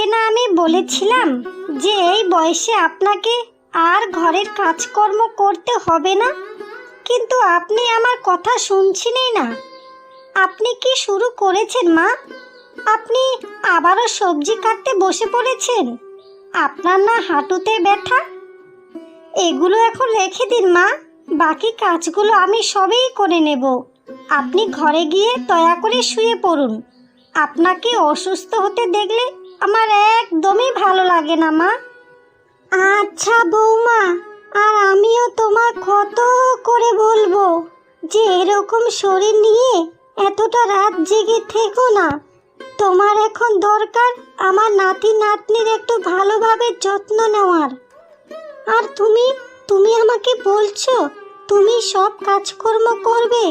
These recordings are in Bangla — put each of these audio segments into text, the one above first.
আপনাকে না আমি বলেছিলাম যে এই বয়সে আপনাকে আর ঘরের কাজকর্ম করতে হবে না। কিন্তু আপনি আমার কথা শুনছেনই না। আপনি কি শুরু করেছেন, মা? আপনি আবারও সবজি কাটতে বসে পড়েছেন? আপনার না হাঁটুতে ব্যথা? এগুলো এখন রেখে দিন, মা। বাকি কাজগুলো আমি সবই করে নেব। আপনি ঘরে গিয়ে দয়া করে শুয়ে পড়ুন। আপনাকে অসুস্থ হতে দেখলে আমার একদমই ভালো লাগে না, মা। আচ্ছা বৌমা, আর আমিও তোমার কত করে বলব যে এরকম শরীর নিয়ে এতটা রাত জেগে থেকো না। তোমার এখন দরকার আমার নাতি নাতনির একটু ভালোভাবে যত্ন নেওয়ার। আর তুমি তুমি আমাকে বলছো, তুমি সব কাজকর্ম করবে।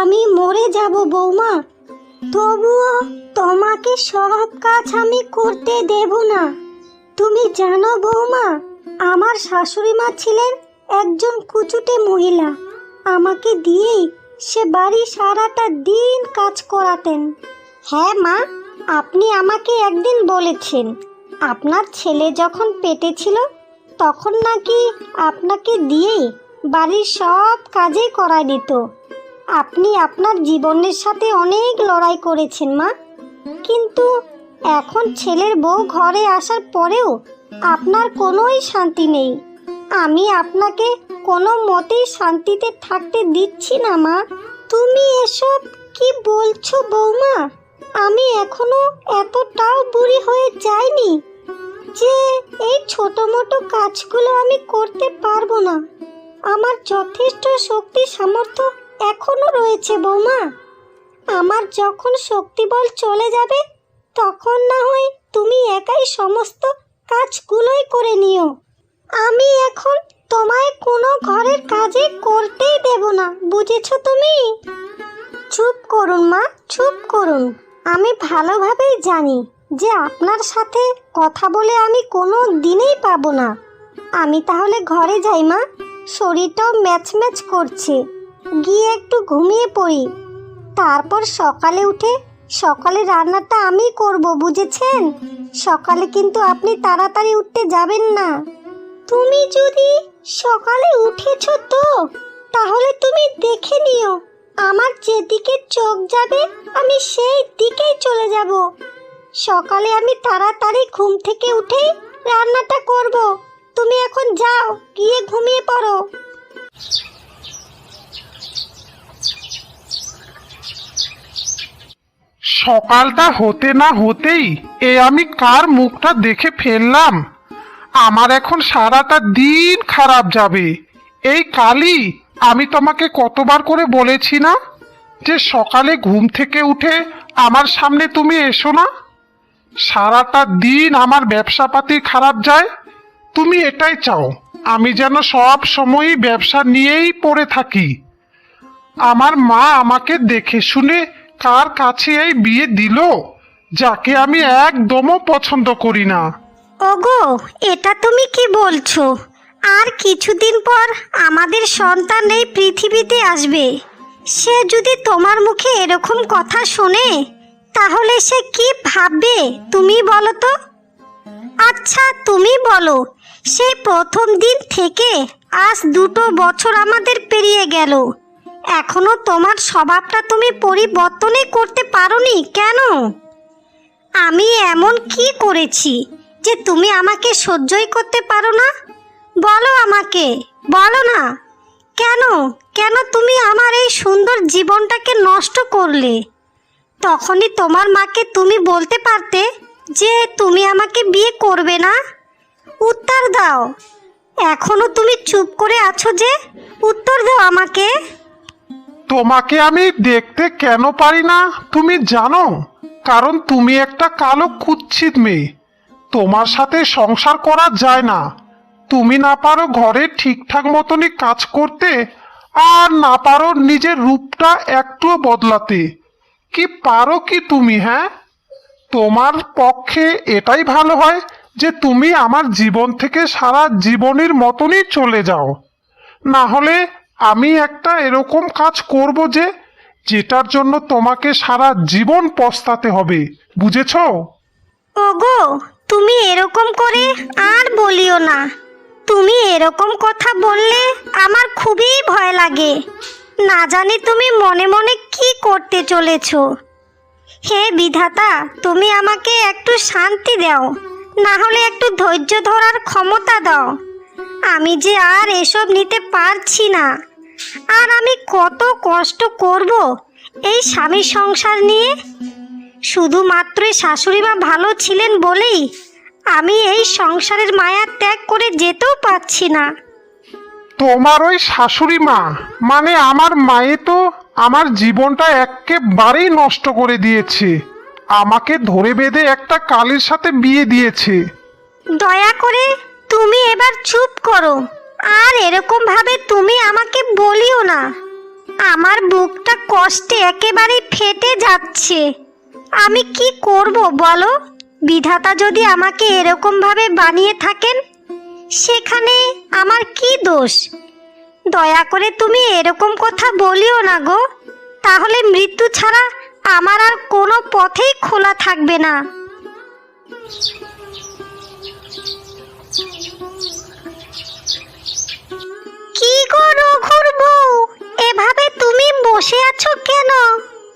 আমি মরে যাব, বৌমা। তবুও তোমাকে সব কাজ আমি করতে দেব না। তুমি জানো বৌমা, আমার শাশুড়ি মা ছিলেন একজন কুচুটে মহিলা। আমাকে দিয়েই সে বাড়ি সারাটা দিন কাজ করাতেন। হ্যাঁ মা, আপনি আমাকে একদিন বলেছেন, আপনার ছেলে যখন পেটে ছিল, তখন নাকি আপনাকে দিয়েই বাড়ির সব কাজেই করায় দিত। আপনি আপনার জীবনের সাথে অনেক লড়াই করেছেন, মা। কিন্তু এখন ছেলের বউ ঘরে আসার পরেও আপনার কোনোই শান্তি নেই। আমি আপনাকে কোনো মতেই শান্তিতে থাকতে দিচ্ছি না, মা। তুমি এসব কি বলছো, বৌমা? আমি এখনও এতটাও বুড়ি হয়ে যাইনি যে এই ছোট মোটো কাজগুলো আমি করতে পারব না। আমার যথেষ্ট শক্তি, সামর্থ্য এখনও রয়েছে বৌমা। আমার যখন শক্তি বল চলে যাবে, তখন না হয় তুমি একাই সমস্ত কাজগুলোই করে নিও। আমি এখন তোমায় কোনো ঘরের কাজে করতেই দেব না, বুঝেছ তুমি? চুপ করুন মা, চুপ করুন। আমি ভালোভাবেই জানি যে আপনার সাথে কথা বলে আমি কোনো দিনেই পাবো না। আমি তাহলে ঘরে যাই মা, শরীরটাও ম্যাচ ম্যাচ করছে। গিয়ে একটু ঘুমিয়ে পড়ি। তারপর সকালে উঠে, সকালে রান্নাটা আমি করব, বুঝেছেন? সকালে কিন্তু আপনি তাড়াতাড়ি উঠতে যাবেন না। তুমি যদি সকালে উঠেছ তো, তাহলে তুমি দেখে নিও, আমার যেদিকে চোখ যাবে, আমি সেই দিকেই চলে যাব। সকালে আমি তাড়াতাড়ি ঘুম থেকে উঠেই রান্নাটা করব। তুমি এখন যাও, গিয়ে ঘুমিয়ে পড়ো। সকালটা হতে না হতেই এ আমি কার মুখটা দেখে ফেললাম? আমার এখন সারাটা দিন খারাপ যাবে। এই কালই আমি তোমাকে কতবার করে বলেছি না যে সকালে ঘুম থেকে উঠে আমার সামনে তুমি এসো না? সারাটা দিন আমার ব্যবসাপাতি খারাপ যায়। তুমি এটাই চাও, আমি যেন সব সময়ই ব্যবসা নিয়েই পড়ে থাকি। আমার মা আমাকে দেখে শুনে কার কাছে এই বিয়ে দিল, যাকে আমি একদমও পছন্দ করি না। ওগো, এটা তুমি কি বলছো? আর কিছুদিন পর আমাদের সন্তান এই পৃথিবীতে আসবে। সে যদি তোমার মুখে এরকম কথা শোনে, তাহলে সে কি ভাববে, তুমি বলো তো? আচ্ছা তুমি বলো, সেই প্রথম দিন থেকে আজ দুটো বছর আমাদের পেরিয়ে গেল। এখনও তোমার স্বভাবটা তুমি পরিবর্তনই করতে পারোনি, কেন? আমি এমন কি করেছি যে তুমি আমাকে সহ্যই করতে পারো না? বলো আমাকে, বলো না। কেন? কেন তুমি আমার এই সুন্দর জীবনটাকে নষ্ট করলে? তখনই তোমার মাকে তুমি বলতে পারতে যে তুমি আমাকে বিয়ে করবে না? উত্তর দাও। এখনও তুমি চুপ করে আছো যে? উত্তর দাও আমাকে। তোমাকে আমি দেখতে কেন পারি না, তুমি জানো? কারণ তুমি একটা কালো কুচ্ছিত মেয়ে। তোমার সাথে সংসার করা যায় না। তুমি না পারো ঘরে ঠিকঠাক মতনই কাজ করতে আর না পারো নিজের রূপটা একটুও বদলাতে। কি পারো কি তুমি হ্যাঁ? তোমার পক্ষে এটাই ভালো হয় যে তুমি আমার জীবন থেকে সারা জীবনের মতনই চলে যাও। না হলে আমি একটা এরকম কাজ করব যে যেটার জন্য তোমাকে সারা জীবন পস্তাতে হবে, বুঝেছ? ওগো, তুমি এরকম করে আর বলিও না। তুমি এরকম কথা বললে আমার খুবই ভয় লাগে। না জানি তুমি মনে মনে কি করতে চলেছো। হে বিধাতা, তুমি আমাকে একটু শান্তি দাও, না হলে একটু ধৈর্য ধরার ক্ষমতা দাও। আমি যে আর এসব নিতে পারছি না। আর আমি কত কষ্ট করব এই স্বামী সংসার নিয়ে? শুধুমাত্রই শাশুড়ি মা ভালো ছিলেন বলেই আমি এই সংসারের মায়া ত্যাগ করে যেতেও পারছি না। তোমার ওই শাশুড়ি মা মানে আমার মায়ে তো আমার জীবনটা একেবারেই নষ্ট করে দিয়েছে। আমাকে ধরে বেঁধে একটা কালের সাথে বিয়ে দিয়েছে। দয়া করে তুমি এবার চুপ করো। আর এরকম ভাবে তুমি আমাকে বলিও না। আমার বুকটা কষ্টে একেবারে ফেটে যাচ্ছে। আমি কি করব বলো? বিধাতা যদি আমাকে এরকম ভাবে বানিয়ে থাকেন, সেখানে আমার কি দোষ? দয়া করে তুমি এরকম কথা বলিও না গো। তাহলে মৃত্যু ছাড়া আমার আর কোনো পথেই খোলা থাকবে না। কি গো রঘুর এভাবে তুমি বসে আছো কেন?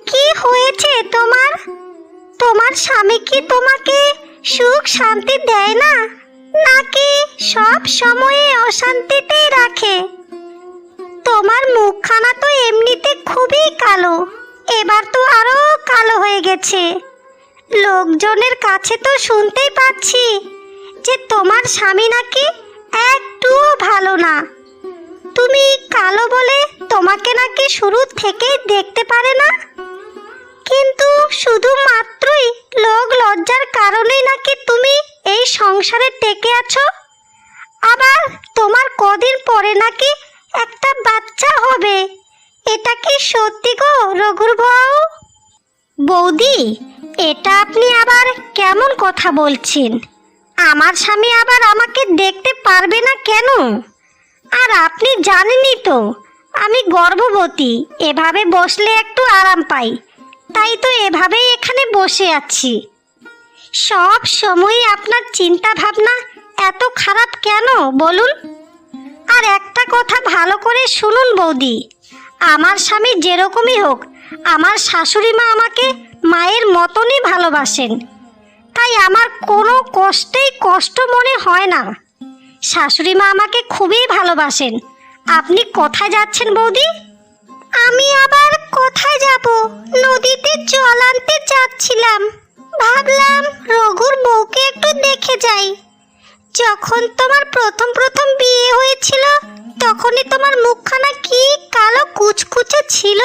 কি হয়েছে তোমার? তোমার স্বামী কি তোমাকে সুখ শান্তি দেয় না? নাকি সব সময়ে অশান্তিতেই রাখে? তোমার মুখখানা তো এমনিতে খুবই কালো। এবার তো আরও কালো হয়ে গেছে। লোকজনের কাছে তো শুনতেই পাচ্ছি যে তোমার স্বামী নাকি একটুও ভালো না। তুমি কালো বলে তোমাকে নাকি শুরু থেকেই দেখতে পারে না? কিন্তু শুধুমাত্রই লোক লজ্জার কারণেই নাকি তুমি এই সংসারে টেকে আছো? আবার তোমার কদিন পরে নাকি একটা বাচ্চা হবে। এটা কি সত্যি গো, রঘুর বউ? বৌদি, এটা আপনি আবার কেমন কথা বলছেন? আমার স্বামী আবার আমাকে দেখতে পারবে না কেন? আর আপনি জানেনই তো, আমি গর্ভবতী, এভাবে বসলে একটু আরাম পাই। তাই তো এভাবেই এখানে বসে আছি। সব সময় আপনার চিন্তা ভাবনা এত খারাপ কেন, বলুন? আর একটা কথা ভালো করে শুনুন বৌদি, আমার স্বামী যেরকমই হোক, আমার শাশুড়ি মা আমাকে মায়ের মতনই ভালোবাসেন। তাই আমার কোনো কষ্টেই কষ্ট মনে হয় না। শাশুড়ি মা আমাকে খুবই ভালোবাসেন। আপনি কোথায় যাচ্ছেন বৌদি? আমি আবার কোথায় যাব? নদীতে জল আনতে যাচ্ছিলাম। ভাবলাম রঘুর বউকে একটু দেখে যাই। যখন তোমার প্রথম প্রথম বিয়ে হয়েছিল, তখনই তোমার মুখখানা কি কালো কুচকুচে ছিল?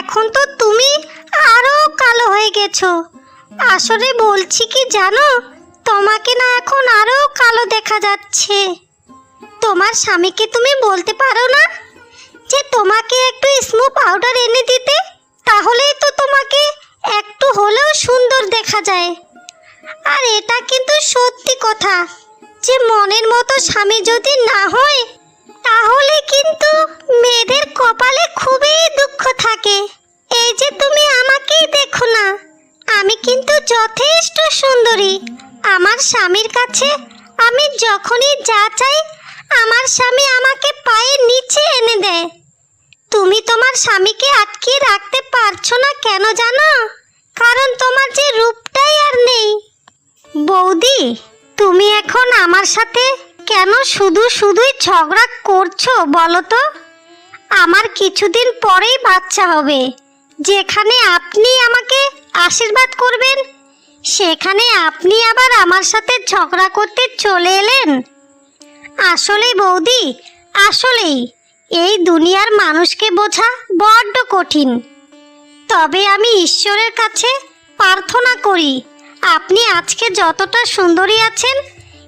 এখন তো তুমি আরও কালো হয়ে গেছো। আসলে বলছি কি জানো? তোমাকে না এখন আরও কালো দেখা যাচ্ছে। তোমার স্বামীকে তুমি বলতে পারো না? যে তোমাকে একটু স্মো পাউডার এনে দিতে, তাহলেই তো তোমাকে একটু হলেও সুন্দর দেখা যায়। আর এটা কিন্তু সত্যি কথা, যে মনের মতো স্বামী যদি না হয়, তাহলে কিন্তু মেয়েদের কপালে খুবই দুঃখ থাকে। এই যে তুমি আমাকেই দেখো না, আমি কিন্তু যথেষ্ট সুন্দরী। আমার স্বামীর কাছে আমি যখনই যা চাই, আমার স্বামী আমাকে পায়ের নিচে এনে দেয়। তুমি তোমার স্বামীকে আটকিয়ে রাখতে পারছ না কেন জানো? কারণ তোমার যে রূপটাই আর নেই। বৌদি, তুমি এখন আমার সাথে কেন শুধু শুধুই ঝগড়া করছ বলো তো? আমার কিছুদিন পরেই বাচ্চা হবে, যেখানে আপনি আমাকে আশীর্বাদ করবেন সেখানে আপনি আবার আমার সাথে ঝগড়া করতে চলে এলেন? আসলে বৌদি, আসলেই। এই দুনিয়ার মানুষকে বোঝা বড্ড কঠিন। তবে আমি ঈশ্বরের কাছে প্রার্থনা করি, আপনি আজকে যতটা সুন্দরী আছেন,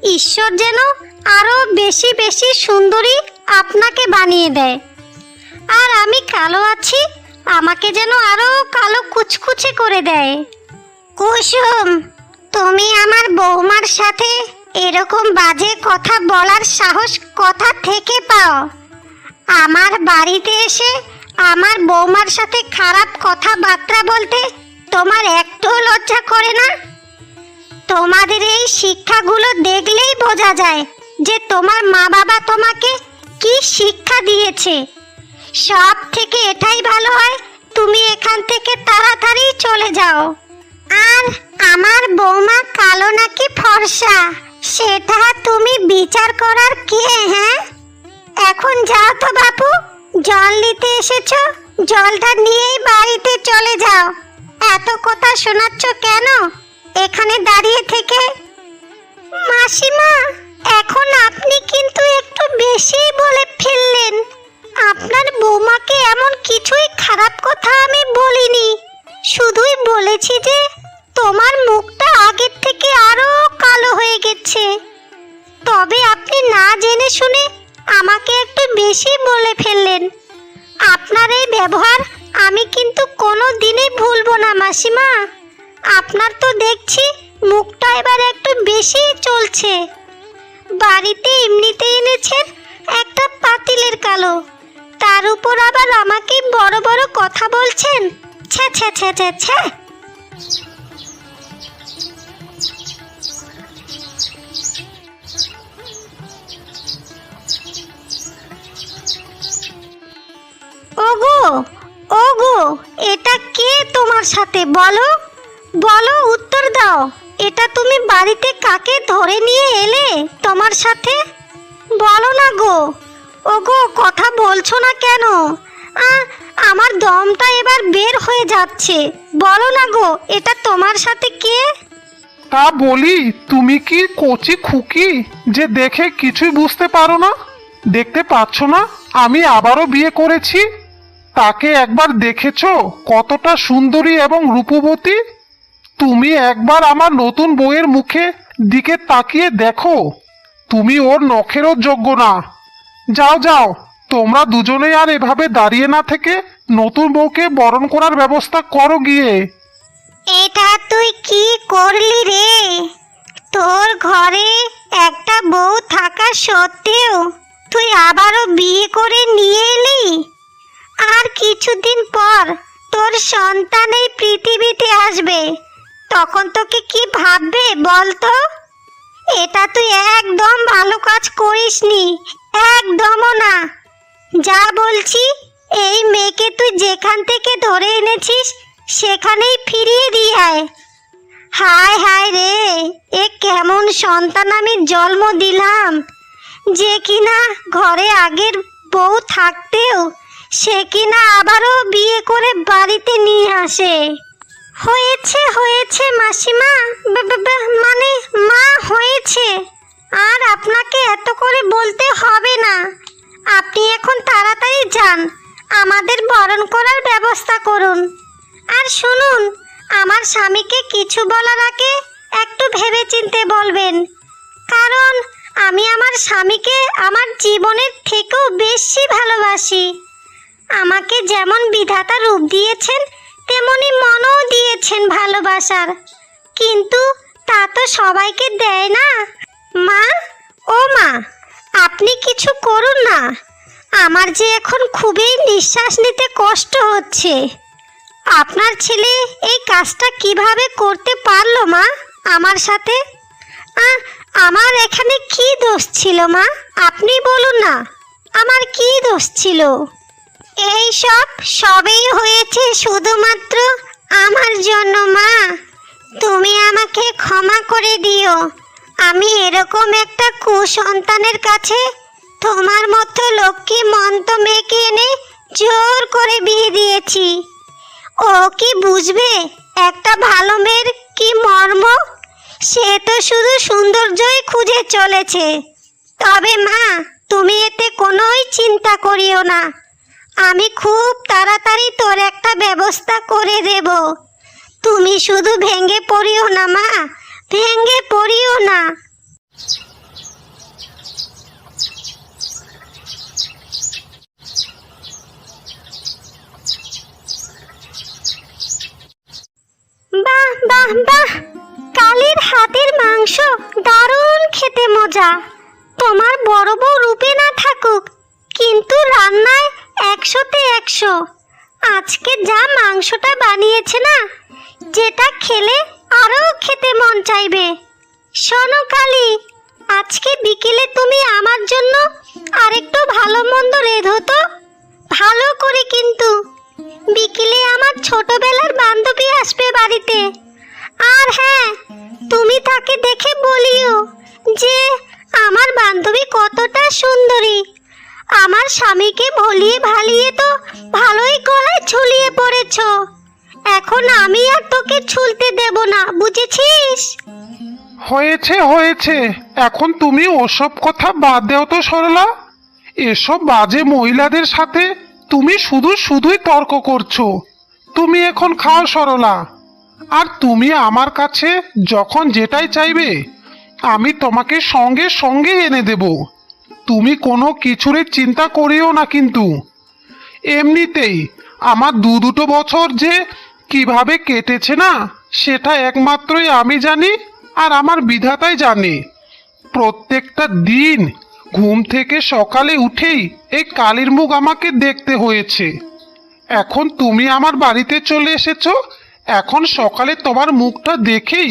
ঈশ্বর যেন আরও বেশি বেশি সুন্দরী আপনাকে বানিয়ে দেয়। আর আমি কালো আছি, আমাকে যেন আরও কালো কুচকুচে করে দেয়। কুসুম, তুমি আমার বৌমার সাথে এরকম বাজে কথা বলার সাহস কথা থেকে পাও? আমার বাড়িতে এসে আমার বৌমার সাথে খারাপ কথাবার্তা বলতে তোমার একটু লজ্জা করে না? তোমাদের এই শিক্ষাগুলো দেখলেই বোঝা যায় যে তোমার মা বাবা তোমাকে কি শিক্ষা দিয়েছে। সব থেকে এটাই ভালো হয় তুমি এখান থেকে তাড়াতাড়ি চলে যাও। আর আমার বৌমা কালো নাকি ফর্সা? সেটা তুমি বিচার করার কে হ্যাঁ? এখন যাও তো বাপু, জল নিতে এসেছ, জলটা নিয়েই বাড়িতে চলে যাও। এত কথা শোনাচ্ছ কেন? এখানে দাঁড়িয়ে থেকে। মাসিমা, এখন আপনি কিন্তু একটু বেশি বলে সাথে, বলো। বলো, উত্তর দাও। এটা তুমি বাড়িতে কাকে ধরে নিয়ে এলে তোমার সাথে? বলো না গো। ওগো, কথা বলছো না কেন? আমার দমটা এবার বের হয়ে যাচ্ছে। বলো না গো, এটা তোমার সাথে কে? তা বলি, তুমি কি কচি খুকি যে দেখে কিছুই বুঝতে পারো না? দেখতে পাচ্ছ না, আমি আবারও বিয়ে করেছি? তাকে একবার দেখেছ? কতটা সুন্দরী এবং রূপবতী। তুমি একবার আমার নতুন বউয়ের মুখে দিকে তাকিয়ে দেখো। তুমি ওর নখেরও যোগ্য না। যাও যাও, তোমরা দুজনেই আর এভাবে দাঁড়িয়ে না থেকে নতুন বউকে বরণ করার ব্যবস্থা করো গিয়ে। এটা তুই কি করলি রে? তোর ঘরে একটা বউ থাকা সত্ত্বেও তুই আবারও বিয়ে করে নিয়ে কিছুদিন পর তোর সন্তান এই পৃথিবীতে আসবে। তখন তোকে কি ভাববে বলতো এটা তুই একদম ভালো কাজ করিসনি, একদমও না। যা বলছি, এই মেয়েকে তুই যেখান থেকে ধরে এনেছিস, সেখানেই ফিরিয়ে দিয়ে আয়। হায় হায় রে, এ কেমন সন্তান আমি জন্ম দিলাম। যে কিনা ঘরে আগের বউ থাকতেও সে কিনা আবারও বিয়ে করে বাড়িতে নিয়ে আসে। হয়েছে হয়েছে মাসিমা। মানে মা হয়েছে। আর আপনাকে এত করে বলতে হবে না। আপনি এখন তাড়াতাড়ি যান। আমাদের বরণ করার ব্যবস্থা করুন। আর শুনুন, আমার স্বামীকে কিছু বলার আগে একটু ভেবেচিন্তে বলবেন। কারণ, আমি আমার স্বামীকে আমার জীবনের থেকেও বেশি ভালোবাসি। আমাকে যেমন বিধাতা রূপ দিয়েছেন, তেমনি মনও দিয়েছেন ভালোবাসার। কিন্তু তা তো সবাইকে দেয় না। মা, ও মা, আপনি কিছু করুন না। আমার যে এখন খুবই নিঃশ্বাস নিতে কষ্ট হচ্ছে। আপনার ছেলে এই কাজটা কীভাবে করতে পারল মা, আমার সাথে? আমার এখানে কি দোষ ছিল মা? আপনি বলুন না, আমার কি দোষ ছিল? এই সব সবই হয়েছে শুধুমাত্র আমার জন্য, মা। তুমি আমাকে ক্ষমা করে দিও। আমি এরকম একটা কুসন্তানের কাছে তোমার মতো লক্ষ্মী মন্ত মেয়েকে এনে জোর করে বিয়ে দিয়েছি। ও কি বুঝবে একটা ভালো মেয়ের কি মর্ম? সে তো শুধু সৌন্দর্যই খুঁজে চলেছে। তবে মা, তুমি এতে কোনোই চিন্তা করিও না। আমি খুব তাড়াতাড়ি তোর একটা ব্যবস্থা করে দেব। তুমি শুধু ভেঙে পড়িও না, মা। ভেঙে পড়িও না। বাহ বাহ বাহ। কালির হাতের মাংস দারুণ খেতে মজা। তোমার বড় বউ রূপে না থাকুক, কিন্তু রান্নায় একশোতে একশো। আজকে যা মাংসটা বানিয়েছে না, যেটা খেলে আরও খেতে মন চাইবে। শোনো কালি, আজকে বিকেলে তুমি আমার জন্য আরেকটু ভালো মন্দ রেধো তো? ভালো করে কিন্তু। বিকেলে আমার ছোটবেলার বান্ধবী আসবে বাড়িতে। আর হ্যাঁ তুমি তাকে দেখে বলিও যে আমার বান্ধবী কতটা সুন্দরী। আমার স্বামীকে ভলিয়ে ভালিয়ে তো ভালোই গলায় ঝুলিয়ে পড়েছ। এখন আমি আর তোকে ছুলতে দেব না, বুঝেছিস? হয়েছে হয়েছে। এখন তুমি ওসব কথা বাদ দাও তো, সরলা। এসব বাজে মহিলাদের সাথে তুমি শুধু শুধুই তর্ক করছ। তুমি এখন খাও, সরলা। আর তুমি আমার কাছে যখন যেটাই চাইবে, আমি তোমাকে সঙ্গে সঙ্গে এনে দেব। তুমি কোনো কিছুরই চিন্তা করিও না কিন্তু। এমনিতেই আমার দু দুটো বছর যে কীভাবে কেটেছে না, সেটা একমাত্রই আমি জানি আর আমার বিধাতাই জানে। প্রত্যেকটা দিন ঘুম থেকে সকালে উঠেই এই কালীর মুখ আমাকে দেখতে হয়েছে। এখন তুমি আমার বাড়িতে চলে এসেছ, এখন সকালে তোমার মুখটা দেখেই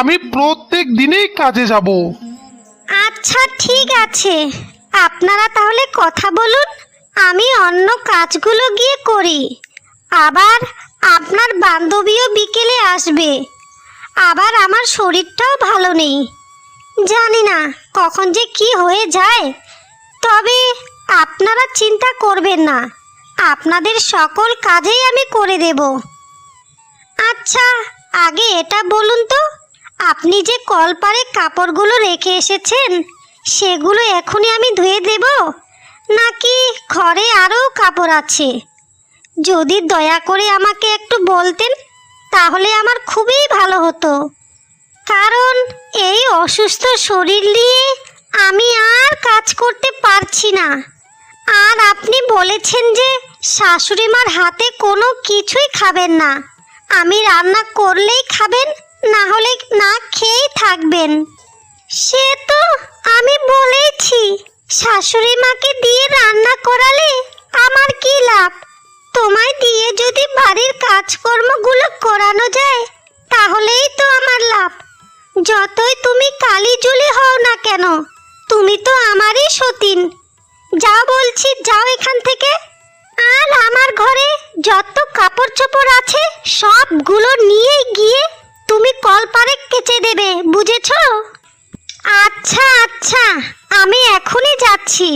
আমি প্রত্যেক দিনেই কাজে যাব। আচ্ছা ঠিক আছে। আপনারা তাহলে কথা বলুন, আমি অন্য কাজগুলো গিয়ে করি। আবার আপনার বান্ধবীও বিকেলে আসবে। আবার আমার শরীরটাও ভালো নেই। জানি না কখন যে কি হয়ে যায়। তবে আপনারা চিন্তা করবেন না, আপনাদের সকল কাজেই আমি করে দেব। আচ্ছা আগে এটা বলুন তো। আপনি যে কলপারে কাপড়গুলো রেখে এসেছেন, সেগুলো এখনই আমি ধুয়ে দেব? নাকি ঘরে আরও কাপড় আছে? যদি দয়া করে আমাকে একটু বলতেন, তাহলে আমার খুবই ভালো হতো। কারণ এই অসুস্থ শরীর নিয়ে আমি আর কাজ করতে পারছি না। আর আপনি বলেছেন যে শাশুড়ি মার হাতে কোনো কিছুই খাবেন না। আমি রান্না করলেই খাবেন না হলে না খেয়েই থাকবেন। সে তো আমি বলেছি শাশুড়ি মাকে দিয়ে রান্না করালে আমার কি লাভ? তোমায় দিয়ে যদি বাড়ির কাজকর্মগুলো করানো যায়, তাহলেই তো আমার লাভ। যতই তুমি কালী জুলি হও না কেন, তুমি তো আমারই সতীন। যা বলছি, যাও এখান থেকে। আর আমার ঘরে যত কাপড় চোপড় আছে, সবগুলো নিয়ে গিয়ে তুমি কলপারে কেচে দেবে, বুঝেছ? আচ্ছা আচ্ছা আমি এখনই যাচ্ছি।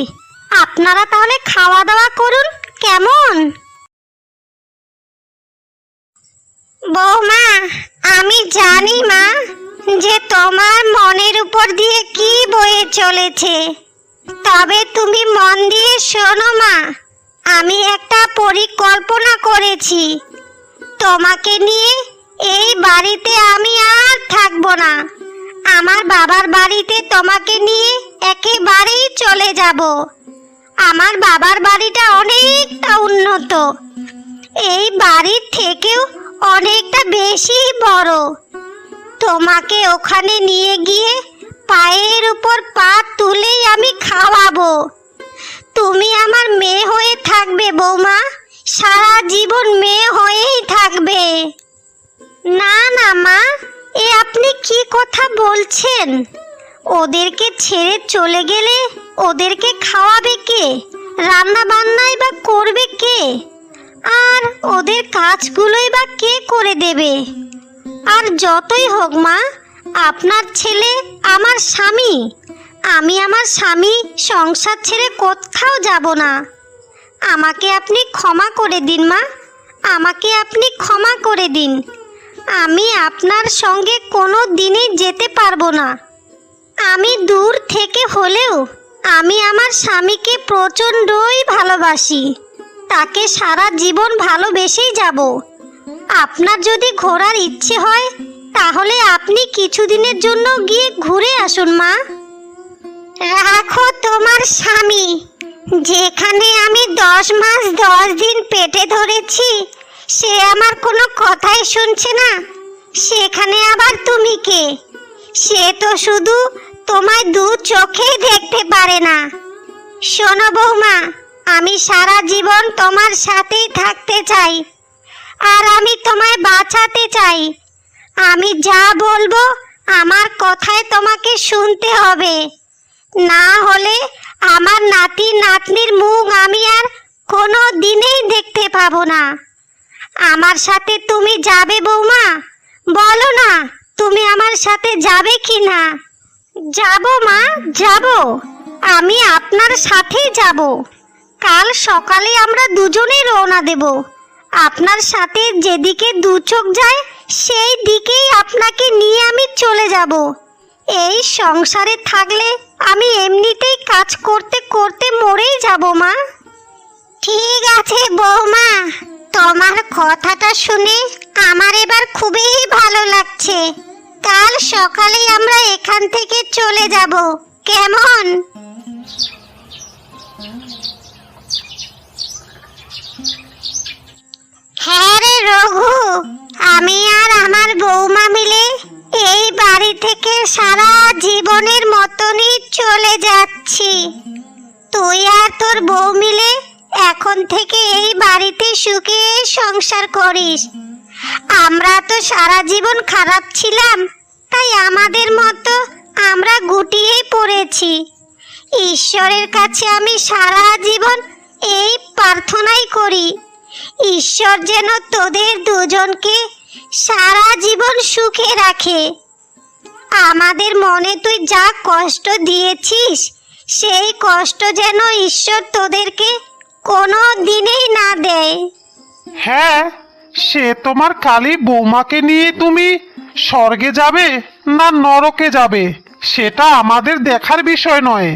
আপনারা তাহলে খাওয়া দাওয়া করুন, কেমন? বৌমা, আমি জানি মা, যে তোমার মনের উপর দিয়ে কি বয়ে চলেছে। তবে তুমি মন দিয়ে শোনো মা, আমি একটা পরিকল্পনা করেছি। তোমাকে নিয়ে এই বাড়িতে আমি আর থাকব না। আমার বাবার বাড়িতে তোমাকে নিয়ে একেবারেই চলে যাব। আমার বাবার বাড়িটা অনেকটা উন্নত। এই বাড়ির থেকেও অনেকটা বেশি বড়। তোমাকে ওখানে নিয়ে গিয়ে পায়ের উপর পা তুলেই আমি খাওয়াবো। তুমি আমার মেয়ে হয়ে থাকবে বৌমা। সারা জীবন মেয়ে হয়েই থাকবে। না না, মা, এ আপনি কি কথা বলছেন? ওদেরকে ছেড়ে চলে গেলে ওদেরকে খাওয়াবে কে? রান্না বান্নাই বা করবে কে? আর ওদের কাজগুলোই বা কে করে দেবে? আর যতই হোক, মা, আপনার ছেলে আমার স্বামী। আমি আমার স্বামী সংসার ছেড়ে কোথাও যাব না। আমাকে আপনি ক্ষমা করে দিন, মা। আমাকে আপনি ক্ষমা করে দিন। আমি আপনার সঙ্গে কোনো দিনই যেতে পারব না। আমি দূর থেকে হলেও আমি আমার স্বামীকে প্রচণ্ডই ভালোবাসি। তাকে সারা জীবন ভালোবেসেই যাব। আপনার যদি ঘোরার ইচ্ছে হয়, তাহলে আপনি কিছুদিনের জন্য গিয়ে ঘুরে আসুন, মা। রাখো তোমার স্বামী। যেখানে আমি দশ মাস দশ দিন পেটে ধরেছি সে আমার কোনো কথাই শুনছে না। সেখানে আবার তুমি কে? সে তো শুধু তোমায় দু চোখেই দেখতে পারে না। শোনো বৌমা, আমি সারা জীবন তোমার সাথেই থাকতে চাই। আর আমি তোমায় বাঁচাতে চাই। আমি যা বলব আমার কথায় তোমাকে শুনতে হবে। না হলে আমার নাতি নাতনির মুখ আমি আর কোনো দিনেই দেখতে পাবো না। আমার সাথে তুমি যাবে বৌমা? বলো না, তুমি আমার সাথে যাবে কি না যাব মা, যাব। আমি আপনার সাথেই যাব। কাল সকালে আমরা দুজনেই রওনা দেব। আপনার সাথে যেদিকে দু চোখ যায়, সেই দিকেই আপনাকে নিয়ে আমি চলে যাব। এই সংসারে থাকলে আমি এমনিতেই কাজ করতে করতে মরেই যাব মা। ঠিক আছে বৌমা। তোমার কথাটা শুনে আমার এবার খুবই ভালো লাগছে। কাল সকালে আমরা এখান থেকে চলে যাব। কেমন? হ্যাঁ রে রঘু, আমি আর আমার বৌমা মিলে এই বাড়ি থেকে সারা জীবনের মতনই চলে যাচ্ছি। তুই আর তোর বউ মিলে এখন থেকে এই বাড়িতে সুখে সংসার করিস। আমরা তো সারা জীবন খারাপ ছিলাম, তাই আমাদের মতো আমরা গুটিয়েই পড়েছি। ঈশ্বরের কাছে আমি সারা জীবন এই প্রার্থনাই করি, ঈশ্বর যেন তোদের দুজনকে সারা জীবন সুখে রাখে। আমাদের মনে তুই যা কষ্ট দিয়েছিস, সেই কষ্ট যেন ঈশ্বর তোদেরকে কোনো দিনেই না দেয়। হ্যাঁ সে তোমার কালী বৌমাকে নিয়ে তুমি স্বর্গে যাবে না নরকে যাবে, সেটা আমাদের দেখার বিষয় নয়।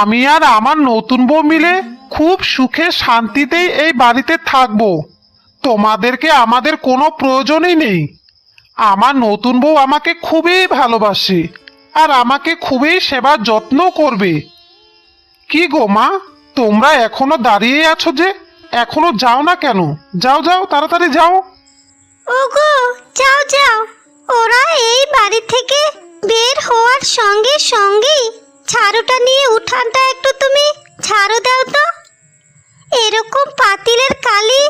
আমি আর আমার নতুন বউ মিলে খুব সুখে শান্তিতেই এই বাড়িতে থাকব। তোমাদেরকে আমাদের কোনো প্রয়োজনই নেই। আমার নতুন বউ আমাকে খুবই ভালোবাসে আর আমাকে খুবই সেবার যত্ন করবে। কি গো মা? তোমরা এখনও দাঁড়িয়ে আছো যে? এখনও যাও না কেন? যাও যাও, তাড়াতাড়ি যাও। ওগো, যাও যাও। ওরা এই বাড়ি থেকে বের হওয়ার সঙ্গে সঙ্গেই ঝাড়ুটা নিয়ে উঠানটা একটু তুমি ঝাড়ু দাও তো। এরকম পাতিলের কালি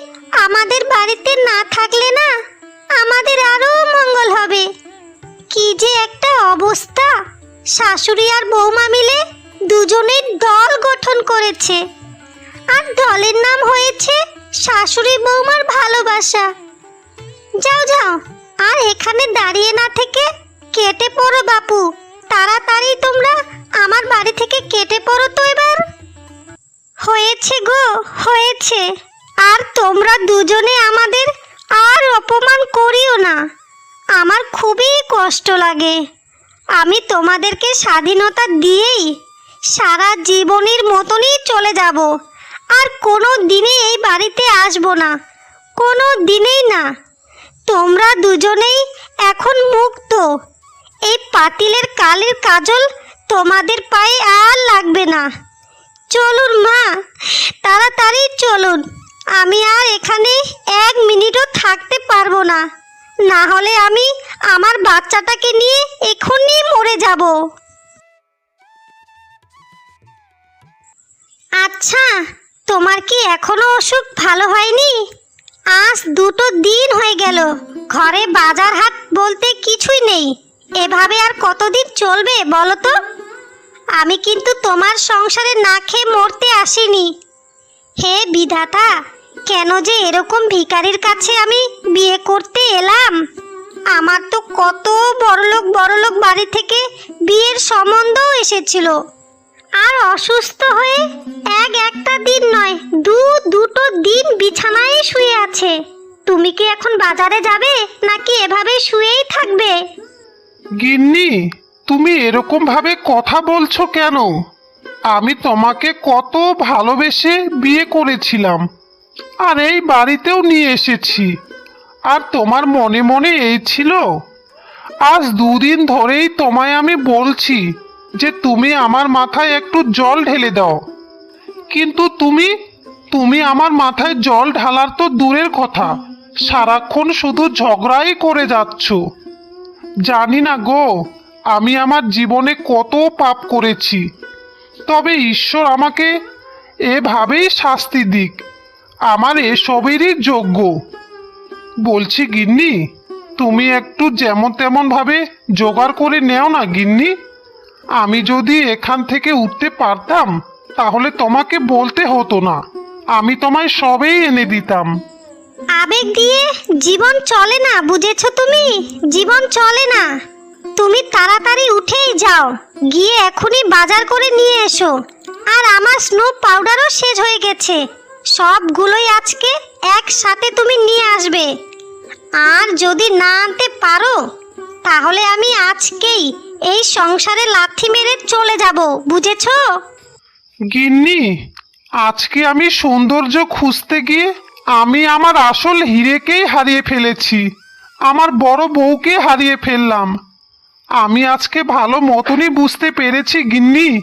আমাদের বাড়িতে না থাকলে না আমাদের আরও মঙ্গল হবে। কি যে একটা অবস্থা। শাশুড়ি আর বৌমা মিলে দুজনের দল গঠন করেছে। আর দলের নাম হয়েছে শাশুড়ি বৌমার ভালোবাসা। যাও যাও, আর এখানে দাঁড়িয়ে না থেকে কেটে পড়ো বাপু। তাড়াতাড়ি তোমরা আমার বাড়ি থেকে কেটে পড়ো তো এবার। হয়েছে গো, হয়েছে। আর তোমরা দুজনে আমাদের আর অপমান করিও না। আমার খুবই কষ্ট লাগে। আমি তোমাদেরকে স্বাধীনতা দিয়েই সারা জীবনের মতনই চলে যাব। আর কোনো দিনে এই বাড়িতে আসব না। কোনো দিনেই না। তোমরা দুজনেই এখন মুক্ত। এই পাতিলের কালের কাজল তোমাদের পায়ে আর লাগবে না। চলুন মা, তাড়াতাড়ি চলুন। আমি আর এখানে এক মিনিটও থাকতে পারব না। না হলে আমি আমার বাচ্চাটাকে নিয়ে এখনই মরে যাব। আচ্ছা তোমার কি এখনও অসুখ ভালো হয়নি? আজ দুটো দিন হয়ে গেল, ঘরে বাজার হাট বলতে কিছুই নেই। এভাবে আর কতদিন চলবে বলো তো? আমি কিন্তু তোমার সংসারে না খেয়ে মরতে আসিনি। হে বিধাতা, কেন যে এরকম ভিখারির কাছে আমি বিয়ে করতে এলাম? আমার তো কত বড়লোক বড়লোক বাড়ি থেকে বিয়ের সম্বন্ধও এসেছিল। আর অসুস্থ হয়ে এক একটা দিন নয়, দু, দুটো দিন বিছানায় শুয়ে আছে। তুমি কি এখন বাজারে যাবে, নাকি এভাবে শুয়েই থাকবে? গিন্নি, তুমি এরকম ভাবে কথা বলছো কেন? আমি তোমাকে কত ভালোবেসে বিয়ে করেছিলাম, আর এই বাড়িতেও নিয়ে এসেছি। আর তোমার মনে মনে এই ছিল? আজ দুদিন ধরেই তোমায় আমি বলছি যে তুমি আমার মাথায় একটু জল ঢেলে দাও। কিন্তু তুমি তুমি আমার মাথায় জল ঢালার তো দূরের কথা। সারাক্ষণ শুধু ঝগড়াই করে যাচ্ছ। জানি না গো, আমি আমার জীবনে কত পাপ করেছি। তবে ঈশ্বর আমাকে এভাবেই শাস্তি দিক। আমার এসবেরই যোগ্য। বলছি গিন্নি, তুমি একটু যেমন তেমন ভাবে জোগাড় করে নেও না গিন্নি। আমি যদি এখান থেকে উঠতে পারতাম, তাহলে তোমাকে বলতে হতো না। আমি তোমায় সবেই এনে দিতাম। আবেগ দিয়ে জীবন চলে না, বুঝেছ তুমি? জীবন চলে না। তুমি তাড়াতাড়ি উঠেই যাও, গিয়ে এখনই বাজার করে নিয়ে এসো। আর আমার স্নো পাউডারও শেষ হয়ে গেছে। সবগুলোই আজকে একসাথে তুমি নিয়ে আসবে। আর যদি না আনতে পারো, তাহলে আমি আজকেই এই সংসারে লাথি মেরে চলে যাব, বুঝেছ? গিন্নি, আজকে আমি সৌন্দর্য খুঁজতে গিয়ে আমি আমার আসল হিরেকেই হারিয়ে ফেলেছি। আমার বড় বউকে হারিয়ে ফেললাম। আমি আজকে ভালো মতনই বুঝতে পেরেছি, গিন্নি,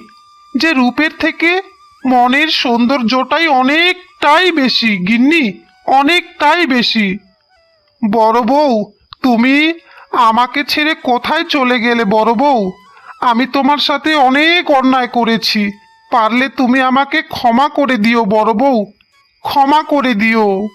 যে রূপের থেকে মনের সৌন্দর্যটাই অনেকটাই বেশি, গিন্নি, অনেকটাই বেশি। বড় বউ, তুমি আমাকে ছেড়ে কোথায় চলে গেলে বড় বউ? আমি তোমার সাথে অনেক অন্যায় করেছি। পারলে তুমি আমাকে ক্ষমা করে দিও বড় বউ। ক্ষমা করে দিও।